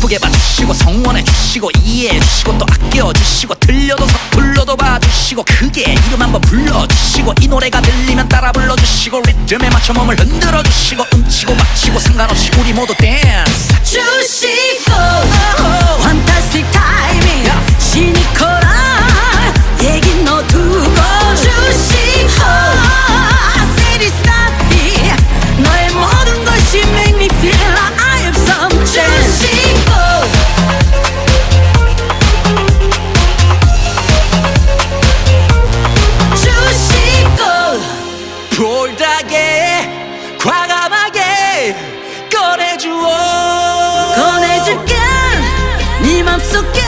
예쁘게 봐주시고 성원해 주시고 이해해 주시고 또 아껴 주시고 들려도 서툴러도 봐주시고 크게 이름 한번 불러주시고 이 노래가 들리면 따라 불러주시고 리듬에 맞춰 몸을 흔들어 주시고 음치고 박치고 상관없이 우리 모두 댄스 못하게 과감하게 꺼내주어. 꺼내줄게. 네 맘속에